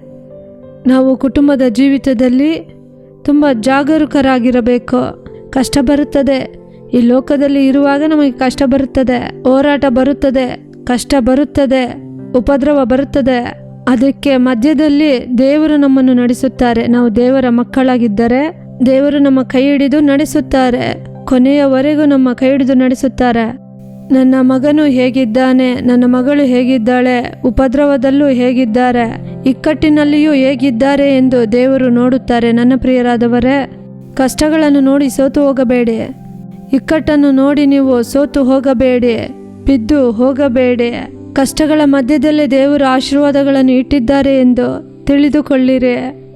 ನಾವು ಕುಟುಂಬದ ಜೀವಿತದಲ್ಲಿ ತುಂಬ ಜಾಗರೂಕರಾಗಿರಬೇಕು. ಕಷ್ಟ ಬರುತ್ತದೆ. ಈ ಲೋಕದಲ್ಲಿ ಇರುವಾಗ ನಮಗೆ ಕಷ್ಟ ಬರುತ್ತದೆ, ಹೋರಾಟ ಬರುತ್ತದೆ, ಕಷ್ಟ ಬರುತ್ತದೆ, ಉಪದ್ರವ ಬರುತ್ತದೆ. ಅದಕ್ಕೆ ಮಧ್ಯದಲ್ಲಿ ದೇವರು ನಮ್ಮನ್ನು ನಡೆಸುತ್ತಾರೆ. ನಾವು ದೇವರ ಮಕ್ಕಳಾಗಿದ್ದರೆ ದೇವರು ನಮ್ಮ ಕೈ ಹಿಡಿದು ನಡೆಸುತ್ತಾರೆ. ಕೊನೆಯವರೆಗೂ ನಮ್ಮ ಕೈ ಹಿಡಿದು ನಡೆಸುತ್ತಾರೆ. ನನ್ನ ಮಗನು ಹೇಗಿದ್ದಾನೆ, ನನ್ನ ಮಗಳು ಹೇಗಿದ್ದಾಳೆ, ಉಪದ್ರವದಲ್ಲೂ ಹೇಗಿದ್ದಾರೆ, ಇಕ್ಕಟ್ಟಿನಲ್ಲಿಯೂ ಹೇಗಿದ್ದಾರೆ ಎಂದು ದೇವರು ನೋಡುತ್ತಾರೆ. ನನ್ನ ಪ್ರಿಯರಾದವರೇ, ಕಷ್ಟಗಳನ್ನು ನೋಡಿ ಸೋತು ಹೋಗಬೇಡಿ. ಇಕ್ಕಟ್ಟನ್ನು ನೋಡಿ ನೀವು ಸೋತು ಹೋಗಬೇಡಿ, ಬಿದ್ದು ಹೋಗಬೇಡಿ. ಕಷ್ಟಗಳ ಮಧ್ಯದಲ್ಲೇ ದೇವರ ಆಶೀರ್ವಾದಗಳನ್ನು ಇಟ್ಟಿದ್ದಾರೆ ಎಂದು ತಿಳಿದುಕೊಳ್ಳಿರಿ.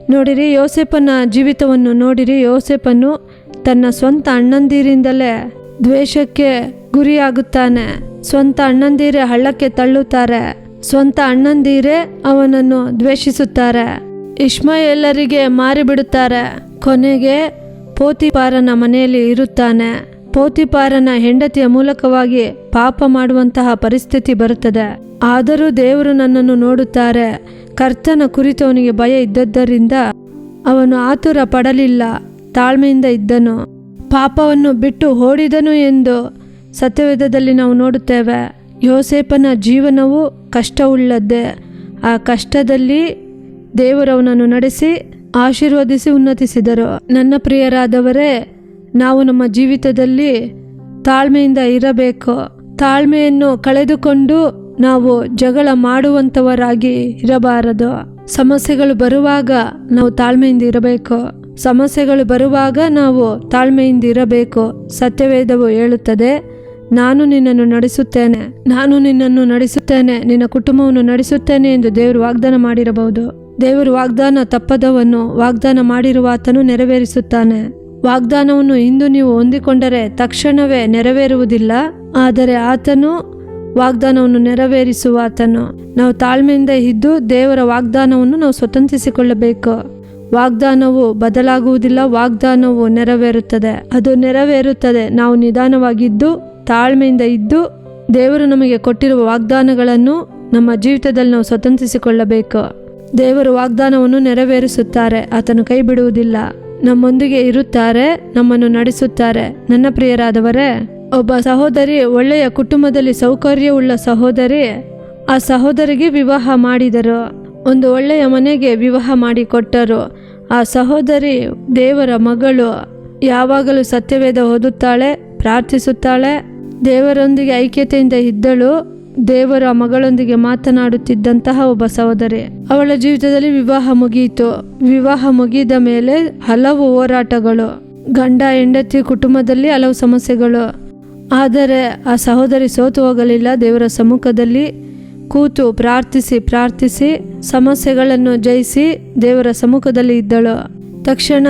ನೋಡಿರಿ, ಯೋಸೆಫನ ಜೀವಿತವನ್ನು ನೋಡಿರಿ. ಯೋಸೆಪ್ಪನು ತನ್ನ ಸ್ವಂತ ಅಣ್ಣಂದಿರಿಂದಲೇ ದ್ವೇಷಕ್ಕೆ ಗುರಿಯಾಗುತ್ತಾನೆ. ಸ್ವಂತ ಅಣ್ಣಂದಿರೇ ಹಳ್ಳಕ್ಕೆ ತಳ್ಳುತ್ತಾರೆ. ಸ್ವಂತ ಅಣ್ಣಂದಿರೇ ಅವನನ್ನು ದ್ವೇಷಿಸುತ್ತಾರೆ. ಇಷ್ಮಾಯೆಲ್ಲರಿಗೆ ಮಾರಿಬಿಡುತ್ತಾರೆ. ಕೊನೆಗೆ ಪೋತಿಪಾರನ ಮನೆಯಲ್ಲಿ ಇರುತ್ತಾನೆ. ಪೋತಿಪಾರನ ಹೆಂಡತಿಯ ಮೂಲಕವಾಗಿ ಪಾಪ ಮಾಡುವಂತಹ ಪರಿಸ್ಥಿತಿ ಬರುತ್ತದೆ. ಆದರೂ ದೇವರು ನನ್ನನ್ನು ನೋಡುತ್ತಾರೆ. ಕರ್ತನ ಕುರಿತವನಿಗೆ ಭಯ ಇದ್ದದ್ದರಿಂದ ಅವನು ಆತುರ ಪಡಲಿಲ್ಲ ತಾಳ್ಮೆಯಿಂದ ಇದ್ದನು. ಪಾಪವನ್ನು ಬಿಟ್ಟು ಓಡಿದನು ಎಂದು ಸತ್ಯವೇದದಲ್ಲಿ ನಾವು ನೋಡುತ್ತೇವೆ. ಯೋಸೇಪನ ಜೀವನವು ಕಷ್ಟವುಳ್ಳದ್ದೇ. ಆ ಕಷ್ಟದಲ್ಲಿ ದೇವರವನನ್ನು ನಡೆಸಿ ಆಶೀರ್ವದಿಸಿ ಉನ್ನತಿಸಿದರು. ನನ್ನ ಪ್ರಿಯರಾದವರೇ ನಾವು ನಮ್ಮ ಜೀವಿತದಲ್ಲಿ ತಾಳ್ಮೆಯಿಂದ ಇರಬೇಕು. ತಾಳ್ಮೆಯನ್ನು ಕಳೆದುಕೊಂಡು ನಾವು ಜಗಳ ಮಾಡುವಂಥವರಾಗಿ ಇರಬಾರದು. ಸಮಸ್ಯೆಗಳು ಬರುವಾಗ ನಾವು ತಾಳ್ಮೆಯಿಂದ ಇರಬೇಕು. ಸಮಸ್ಯೆಗಳು ಬರುವಾಗ ನಾವು ತಾಳ್ಮೆಯಿಂದ ಇರಬೇಕು. ಸತ್ಯವೇದವು ಹೇಳುತ್ತದೆ, ನಾನು ನಿನ್ನನ್ನು ನಡೆಸುತ್ತೇನೆ, ನಾನು ನಿನ್ನನ್ನು ನಡೆಸುತ್ತೇನೆ, ನಿನ್ನ ಕುಟುಂಬವನ್ನು ನಡೆಸುತ್ತೇನೆ ಎಂದು ದೇವರು ವಾಗ್ದಾನ ಮಾಡಿರಬಹುದು. ದೇವರು ವಾಗ್ದಾನ ತಪ್ಪದವನ್ನು ವಾಗ್ದಾನ ಮಾಡಿರುವ ಆತನು ನೆರವೇರಿಸುತ್ತಾನೆ. ವಾಗ್ದಾನವನ್ನು ಇಂದು ನೀವು ಹೊಂದಿಕೊಂಡರೆ ತಕ್ಷಣವೇ ನೆರವೇರುವುದಿಲ್ಲ, ಆದರೆ ಆತನು ವಾಗ್ದಾನವನ್ನು ನೆರವೇರಿಸುವ ಆತನು ನಾವು ತಾಳ್ಮೆಯಿಂದ ಇದ್ದು ದೇವರ ವಾಗ್ದಾನವನ್ನು ನಾವು ಸ್ವತಂತ್ರಿಸಿಕೊಳ್ಳಬೇಕು. ವಾಗ್ದಾನವು ಬದಲಾಗುವುದಿಲ್ಲ, ವಾಗ್ದಾನವು ನೆರವೇರುತ್ತದೆ. ಅದು ನೆರವೇರುತ್ತದೆ. ನಾವು ನಿಧಾನವಾಗಿದ್ದು, ತಾಳ್ಮೆಯಿಂದ ಇದ್ದು ದೇವರು ನಮಗೆ ಕೊಟ್ಟಿರುವ ವಾಗ್ದಾನಗಳನ್ನು ನಮ್ಮ ಜೀವಿತದಲ್ಲಿ ನಾವು ಸ್ವತಂತ್ರಿಸಿಕೊಳ್ಳಬೇಕು. ದೇವರು ವಾಗ್ದಾನವನ್ನು ನೆರವೇರಿಸುತ್ತಾರೆ, ಆತನು ಕೈ ಬಿಡುವುದಿಲ್ಲ ನಮ್ಮೊಂದಿಗೆ ಇರುತ್ತಾರೆ, ನಮ್ಮನ್ನು ನಡೆಸುತ್ತಾರೆ. ನನ್ನ ಪ್ರಿಯರಾದವರೇ, ಒಬ್ಬ ಸಹೋದರಿ ಒಳ್ಳೆಯ ಕುಟುಂಬದಲ್ಲಿ ಸೌಕರ್ಯವುಳ್ಳ ಸಹೋದರಿ ಆ ಸಹೋದರಿಗೆ ವಿವಾಹ ಮಾಡಿದರು. ಒಂದು ಒಳ್ಳೆಯ ಮನೆಗೆ ವಿವಾಹ ಮಾಡಿಕೊಟ್ಟರು. ಆ ಸಹೋದರಿ ದೇವರ ಮಗಳು ಯಾವಾಗಲೂ ಸತ್ಯವೇದ ಓದುತ್ತಾಳೆ, ಪ್ರಾರ್ಥಿಸುತ್ತಾಳೆ, ದೇವರೊಂದಿಗೆ ಐಕ್ಯತೆಯಿಂದ ಇದ್ದಳು. ದೇವರ ಮಗಳೊಂದಿಗೆ ಮಾತನಾಡುತ್ತಿದ್ದಂತಹ ಒಬ್ಬ ಸಹೋದರಿ. ಅವಳ ಜೀವಿತದಲ್ಲಿ ವಿವಾಹ ಮುಗಿಯಿತು. ವಿವಾಹ ಮುಗಿದ ಮೇಲೆ ಹಲವು ಹೋರಾಟಗಳು, ಗಂಡ, ಹೆಂಡತಿ ಕುಟುಂಬದಲ್ಲಿ ಹಲವು ಸಮಸ್ಯೆಗಳು. ಆದರೆ ಆ ಸಹೋದರಿ ಸೋತು ಹೋಗಲಿಲ್ಲ. ದೇವರ ಸಮ್ಮುಖದಲ್ಲಿ ಕೂತು ಪ್ರಾರ್ಥಿಸಿ ಪ್ರಾರ್ಥಿಸಿ, ಸಮಸ್ಯೆಗಳನ್ನು ಜಯಿಸಿ ದೇವರ ಸಮ್ಮುಖದಲ್ಲಿ ಇದ್ದಳು. ತಕ್ಷಣ,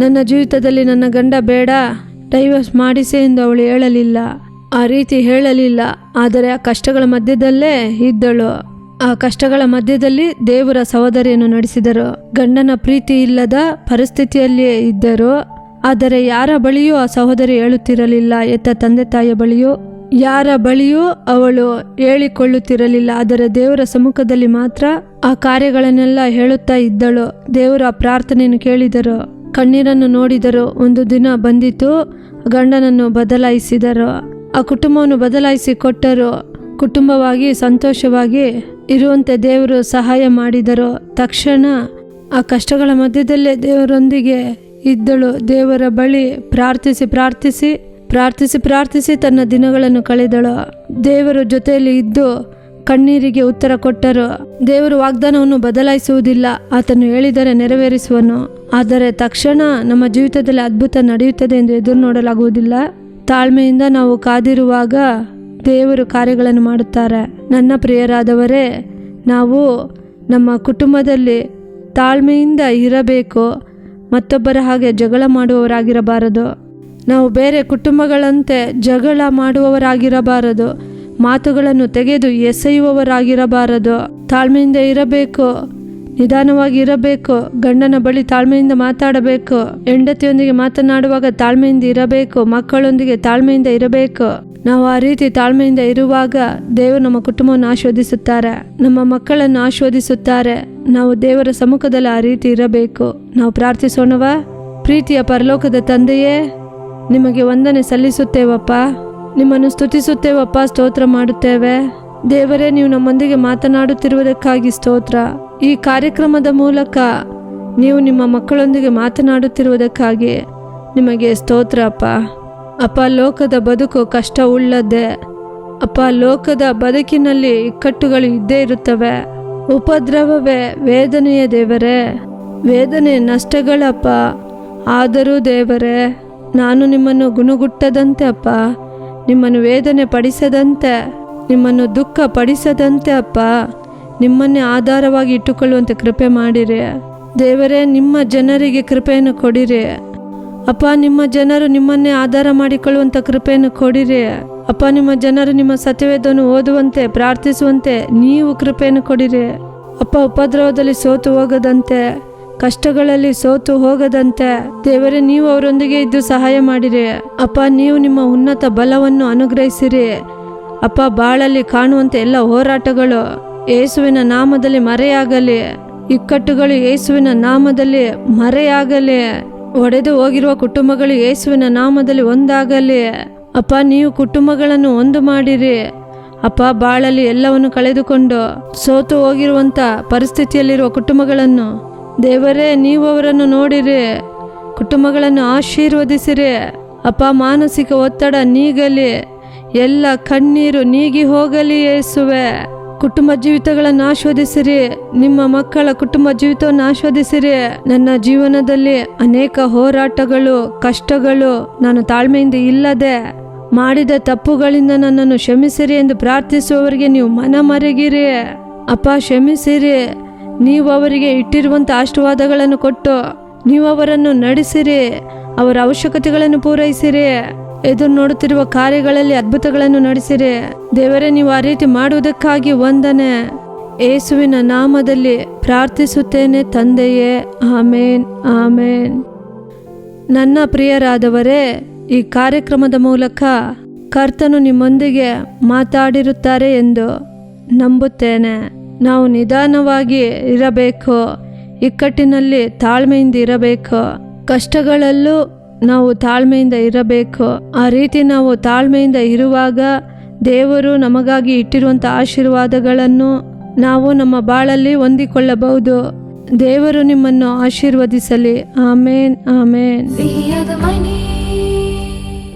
ನನ್ನ ಜೀವಿತದಲ್ಲಿ ನನ್ನ ಗಂಡ ಬೇಡ ಡೈವರ್ಸ್ ಮಾಡಿಸಿ ಎಂದು ಅವಳು ಹೇಳಲಿಲ್ಲ. ಆ ರೀತಿ ಹೇಳಲಿಲ್ಲ. ಆದರೆ ಆ ಕಷ್ಟಗಳ ಮಧ್ಯದಲ್ಲೇ ಇದ್ದಳು. ಆ ಕಷ್ಟಗಳ ಮಧ್ಯದಲ್ಲಿ ದೇವರ ಸಹೋದರಿಯನ್ನು ನಡೆಸಿದರು. ಗಂಡನ ಪ್ರೀತಿ ಇಲ್ಲದ ಪರಿಸ್ಥಿತಿಯಲ್ಲಿಯೇ ಇದ್ದರು. ಆದರೆ ಯಾರ ಬಳಿಯೂ ಆ ಸಹೋದರಿ ಹೇಳುತ್ತಿರಲಿಲ್ಲ. ಎತ್ತ ತಂದೆ ತಾಯಿಯ ಬಳಿಯೂ ಯಾರ ಬಳಿಯೂ ಅವಳು ಹೇಳಿಕೊಳ್ಳುತ್ತಿರಲಿಲ್ಲ. ಆದರೆ ದೇವರ ಸಮ್ಮುಖದಲ್ಲಿ ಮಾತ್ರ ಆ ಕಾರ್ಯಗಳನ್ನೆಲ್ಲ ಹೇಳುತ್ತಾ ಇದ್ದಳು. ದೇವರ ಪ್ರಾರ್ಥನೆಯನ್ನು ಕೇಳಿದರು. ಕಣ್ಣೀರನ್ನು ನೋಡಿದರು. ಒಂದು ದಿನ ಬಂದಿತು. ಗಂಡನನ್ನು ಬದಲಾಯಿಸಿದರು. ಆ ಕುಟುಂಬವನ್ನು ಬದಲಾಯಿಸಿ ಕೊಟ್ಟರು, ಕುಟುಂಬವಾಗಿ ಸಂತೋಷವಾಗಿ ಇರುವಂತೆ ದೇವರು ಸಹಾಯ ಮಾಡಿದರು ತಕ್ಷಣ ಆ ಕಷ್ಟಗಳ ಮಧ್ಯದಲ್ಲೇ ದೇವರೊಂದಿಗೆ ಇದ್ದಳು. ದೇವರ ಬಳಿ ಪ್ರಾರ್ಥಿಸಿ ಪ್ರಾರ್ಥಿಸಿ ಪ್ರಾರ್ಥಿಸಿ ಪ್ರಾರ್ಥಿಸಿ ತನ್ನ ದಿನಗಳನ್ನು ಕಳೆದಳು. ದೇವರ ಜೊತೆಯಲ್ಲಿ ಇದ್ದು ಕಣ್ಣೀರಿಗೆ ಉತ್ತರ ಕೊಟ್ಟರು. ದೇವರು ವಾಗ್ದಾನವನ್ನು ಬದಲಾಯಿಸುವುದಿಲ್ಲ. ಆತನು ಹೇಳಿದರೆ ನೆರವೇರಿಸುವನು. ಆದರೆ ತಕ್ಷಣ ನಮ್ಮ ಜೀವಿತದಲ್ಲಿ ಅದ್ಭುತ ನಡೆಯುತ್ತದೆ ಎಂದು ಎದುರು ನೋಡಲಾಗುವುದಿಲ್ಲ. ತಾಳ್ಮೆಯಿಂದ ನಾವು ಕಾದಿರುವಾಗ ದೇವರು ಕಾರ್ಯಗಳನ್ನು ಮಾಡುತ್ತಾರೆ. ನನ್ನ ಪ್ರಿಯರಾದವರೇ, ನಾವು ನಮ್ಮ ಕುಟುಂಬದಲ್ಲಿ ತಾಳ್ಮೆಯಿಂದ ಇರಬೇಕು, ಮತ್ತೊಬ್ಬರ ಹಾಗೆ ಜಗಳ ಮಾಡುವವರಾಗಿರಬಾರದು. ನಾವು ಬೇರೆ ಕುಟುಂಬಗಳಂತೆ ಜಗಳ ಮಾಡುವವರಾಗಿರಬಾರದು, ಮಾತುಗಳನ್ನು ತೆಗೆದು ಎಸೆಯುವವರಾಗಿರಬಾರದು. ತಾಳ್ಮೆಯಿಂದ ಇರಬೇಕು ನಿಧಾನವಾಗಿ ಇರಬೇಕು ಗಂಡನ ಬಳಿ ತಾಳ್ಮೆಯಿಂದ ಮಾತಾಡಬೇಕು. ಹೆಂಡತಿಯೊಂದಿಗೆ ಮಾತನಾಡುವಾಗ ತಾಳ್ಮೆಯಿಂದ ಇರಬೇಕು. ಮಕ್ಕಳೊಂದಿಗೆ ತಾಳ್ಮೆಯಿಂದ ಇರಬೇಕು. ನಾವು ಆ ರೀತಿ ತಾಳ್ಮೆಯಿಂದ ಇರುವಾಗ ದೇವರು ನಮ್ಮ ಕುಟುಂಬವನ್ನು ಆಶೋಧಿಸುತ್ತಾರೆ ನಮ್ಮ ಮಕ್ಕಳನ್ನು ಆಶೋಧಿಸುತ್ತಾರೆ ನಾವು ದೇವರ ಸಮ್ಮುಖದಲ್ಲಿ ಆ ರೀತಿ ಇರಬೇಕು. ನಾವು ಪ್ರಾರ್ಥಿಸೋಣವ ಪ್ರೀತಿಯ ಪರಲೋಕದ ತಂದೆಯೇ, ನಿಮಗೆ ವಂದನೆ ಸಲ್ಲಿಸುತ್ತೇವಪ್ಪ. ನಿಮ್ಮನ್ನು ಸ್ತುತಿಸುತ್ತೇವಪ್ಪ, ಸ್ತೋತ್ರ ಮಾಡುತ್ತೇವೆ. ದೇವರೇ, ನೀವು ನಮ್ಮೊಂದಿಗೆ ಮಾತನಾಡುತ್ತಿರುವುದಕ್ಕಾಗಿ ಸ್ತೋತ್ರ. ಈ ಕಾರ್ಯಕ್ರಮದ ಮೂಲಕ ನೀವು ನಿಮ್ಮ ಮಕ್ಕಳೊಂದಿಗೆ ಮಾತನಾಡುತ್ತಿರುವುದಕ್ಕಾಗಿ ನಿಮಗೆ ಸ್ತೋತ್ರ, ಅಪ್ಪ. ಅಪ್ಪ, ಲೋಕದ ಬದುಕು ಕಷ್ಟ ಉಳ್ಳದ್ದೇ ಅಪ್ಪ, ಲೋಕದ ಬದುಕಿನಲ್ಲಿ ಇಕ್ಕಟ್ಟುಗಳು ಇದ್ದೇ ಇರುತ್ತವೆ. ಉಪದ್ರವವೇ ವೇದನೆಯ ದೇವರೇ. ವೇದನೆ ನಷ್ಟಗಳಪ್ಪ ಆದರೂ ದೇವರೇ, ನಾನು ನಿಮ್ಮನ್ನು ಗುಣಗುಟ್ಟದಂತೆ, ಅಪ್ಪ. ನಿಮ್ಮನ್ನು ವೇದನೆ ಪಡಿಸದಂತೆ ನಿಮ್ಮನ್ನು ದುಃಖ ಪಡಿಸದಂತೆ ಅಪ್ಪ, ನಿಮ್ಮನ್ನೇ ಆಧಾರವಾಗಿ ಇಟ್ಟುಕೊಳ್ಳುವಂತೆ ಕೃಪೆ ಮಾಡಿರಿ. ದೇವರೇ, ನಿಮ್ಮ ಜನರಿಗೆ ಕೃಪೆಯನ್ನು ಕೊಡಿರಿ. ಅಪ್ಪ, ನಿಮ್ಮ ಜನರು ನಿಮ್ಮನ್ನೇ ಆಧಾರ ಮಾಡಿಕೊಳ್ಳುವಂಥ ಕೃಪೆಯನ್ನು ಕೊಡಿರಿ. ಅಪ್ಪ, ನಿಮ್ಮ ಜನರು ನಿಮ್ಮ ಸತ್ಯವೇದವನ್ನು ಓದುವಂತೆ, ಪ್ರಾರ್ಥಿಸುವಂತೆ ನೀವು ಕೃಪೆಯನ್ನು ಕೊಡಿರಿ. ಅಪ್ಪ, ಉಪದ್ರವದಲ್ಲಿ ಸೋತು ಹೋಗದಂತೆ, ಕಷ್ಟಗಳಲ್ಲಿ ಸೋತು ಹೋಗದಂತೆ, ದೇವರೇ, ನೀವು ಅವರೊಂದಿಗೆ ಇದ್ದು ಸಹಾಯ ಮಾಡಿರಿ. ಅಪ್ಪ, ನೀವು ನಿಮ್ಮ ಉನ್ನತ ಬಲವನ್ನು ಅನುಗ್ರಹಿಸಿರಿ. ಅಪ್ಪ ಬಾಳಲ್ಲಿ ಕಾಣುವಂತೆ ಎಲ್ಲ ಹೋರಾಟಗಳು ಯೇಸುವಿನ ನಾಮದಲ್ಲಿ ಮರೆಯಾಗಲಿ, ಇಕ್ಕಟ್ಟುಗಳು ಯೇಸುವಿನ ನಾಮದಲ್ಲಿ ಮರೆಯಾಗಲಿ, ಒಡೆದು ಹೋಗಿರುವ ಕುಟುಂಬಗಳು ಯೇಸುವಿನ ನಾಮದಲ್ಲಿ ಒಂದಾಗಲಿ. ಅಪ್ಪ, ನೀವು ಕುಟುಂಬಗಳನ್ನು ಒಂದು ಮಾಡಿರಿ. ಅಪ್ಪ, ಬಾಳಲ್ಲಿ ಎಲ್ಲವನ್ನು ಕಳೆದುಕೊಂಡು ಸೋತು ಹೋಗಿರುವಂತ ಪರಿಸ್ಥಿತಿಯಲ್ಲಿರುವ ಕುಟುಂಬಗಳನ್ನು ದೇವರೇ, ನೀವು ಅವರನ್ನು ನೋಡಿರಿ. ಕುಟುಂಬಗಳನ್ನು ಆಶೀರ್ವದಿಸಿರಿ. ಅಪ್ಪ, ಮಾನಸಿಕ ಒತ್ತಡ ನೀಗಲಿ. ಎಲ್ಲ ಕಣ್ಣೀರು ನೀಗಿ ಹೋಗಲಿ ಯೇಸುವೆ. ಕುಟುಂಬ ಜೀವಿತಗಳನ್ನು ಆಸ್ವಾದಿಸಿರಿ. ನಿಮ್ಮ ಮಕ್ಕಳ ಕುಟುಂಬ ಜೀವಿತವನ್ನು ಆಸ್ವಾದಿಸಿರಿ. ನನ್ನ ಜೀವನದಲ್ಲಿ ಅನೇಕ ಹೋರಾಟಗಳು, ಕಷ್ಟಗಳು ನಾನು ತಾಳ್ಮೆಯಿಂದ ಇಲ್ಲದೆ ಮಾಡಿದ ತಪ್ಪುಗಳಿಂದ ನನ್ನನ್ನು ಕ್ಷಮಿಸಿರಿ ಎಂದು ಪ್ರಾರ್ಥಿಸುವವರಿಗೆ ನೀವು ಮನ ಮರೆಗಿರಿ ಅಪ್ಪ, ಕ್ಷಮಿಸಿರಿ. ನೀವು ಅವರಿಗೆ ಇಟ್ಟಿರುವಂಥ ಆಶೀರ್ವಾದಗಳನ್ನು ಕೊಟ್ಟು ನೀವು ಅವರನ್ನು ನಡೆಸಿರಿ. ಅವರ ಅವಶ್ಯಕತೆಗಳನ್ನು ಪೂರೈಸಿರಿ. ಎದುರು ನೋಡುತ್ತಿರುವ ಕಾರ್ಯಗಳಲ್ಲಿ ಅದ್ಭುತಗಳನ್ನು ನಡೆಸಿರಿ. ದೇವರೇ, ನೀವು ಆ ರೀತಿ ಮಾಡುವುದಕ್ಕಾಗಿ ವಂದನೆ. ಏಸುವಿನ ನಾಮದಲ್ಲಿ ಪ್ರಾರ್ಥಿಸುತ್ತೇನೆ ತಂದೆಯೇ. ಆಮೇನ್ ಆಮೇನ್. ನನ್ನ ಪ್ರಿಯರಾದವರೇ, ಈ ಕಾರ್ಯಕ್ರಮದ ಮೂಲಕ ಕರ್ತನು ನಿಮ್ಮೊಂದಿಗೆ ಮಾತಾಡಿರುತ್ತಾರೆ ಎಂದು ನಂಬುತ್ತೇನೆ. ನಾವು ನಿಧಾನವಾಗಿ ಇರಬೇಕು. ಇಕ್ಕಟ್ಟಿನಲ್ಲಿ ತಾಳ್ಮೆಯಿಂದ ಇರಬೇಕು. ಕಷ್ಟಗಳಲ್ಲೂ ನಾವು ತಾಳ್ಮೆಯಿಂದ ಇರಬೇಕು. ಆ ರೀತಿ ನಾವು ತಾಳ್ಮೆಯಿಂದ ಇರುವಾಗ ದೇವರು ನಮಗಾಗಿ ಇಟ್ಟಿರುವಂಥ ಆಶೀರ್ವಾದಗಳನ್ನು ನಾವು ನಮ್ಮ ಬಾಳಲ್ಲಿ ಹೊಂದಿಕೊಳ್ಳಬಹುದು. ದೇವರು ನಿಮ್ಮನ್ನು ಆಶೀರ್ವದಿಸಲಿ. ಆಮೇನ್ ಆಮೇನ್.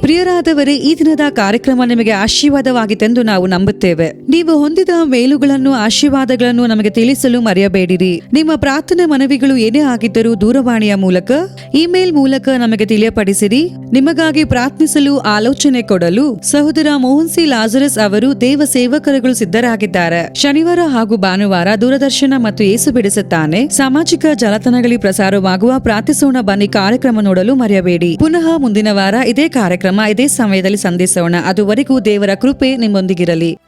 ಪ್ರಿಯರಾದವರೇ, ಈ ದಿನದ ಕಾರ್ಯಕ್ರಮ ನಿಮಗೆ ಆಶೀರ್ವಾದವಾಗಿತ್ತೆಂದು ನಾವು ನಂಬುತ್ತೇವೆ. ನೀವು ಹೊಂದಿದ ಮೇಲುಗಳನ್ನು, ಆಶೀರ್ವಾದಗಳನ್ನು ನಮಗೆ ತಿಳಿಸಲು ಮರೆಯಬೇಡಿರಿ. ನಿಮ್ಮ ಪ್ರಾರ್ಥನೆ ಮನವಿಗಳು ಏನೇ ಆಗಿದ್ದರೂ ದೂರವಾಣಿಯ ಮೂಲಕ, ಇಮೇಲ್ ಮೂಲಕ ನಮಗೆ ತಿಳಿಯಪಡಿಸಿರಿ. ನಿಮಗಾಗಿ ಪ್ರಾರ್ಥಿಸಲು ಆಲೋಚನೆ ಕೊಡಲು ಸಹೋದರ ಮೋಹನ್ ಸಿ ಲಾಜರಸ್ ಅವರು ದೇವ ಸೇವಕರುಗಳು ಸಿದ್ಧರಾಗಿದ್ದಾರೆ. ಶನಿವಾರ ಹಾಗೂ ಭಾನುವಾರ ದೂರದರ್ಶನ ಮತ್ತು ಏಸು ಬಿಡಿಸುತ್ತಾನೆ. ಸಾಮಾಜಿಕ ಜಾಲತಾಣಗಳಲ್ಲಿ ಪ್ರಸಾರವಾಗುವ ಪ್ರಾರ್ಥಿಸೋಣ ಬನ್ನಿ ಕಾರ್ಯಕ್ರಮ ನೋಡಲು ಮರೆಯಬೇಡಿ. ಪುನಃ ಮುಂದಿನ ವಾರ ಇದೇ ಕಾರ್ಯಕ್ರಮ ಇದೇ ಸಮಯದಲ್ಲಿ ಸಂಧಿಸೋಣ ಅದುವರೆಗೂ ದೇವರ ಕೃಪೆ ನಿಮ್ಮೊಂದಿಗಿರಲಿ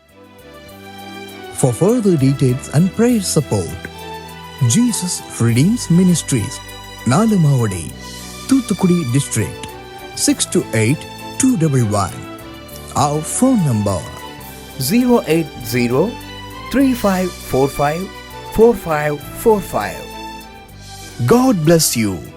six two details two double support, Jesus Redeems number zero eight District, 628 211. Our phone number 080 3545 4545. God bless you.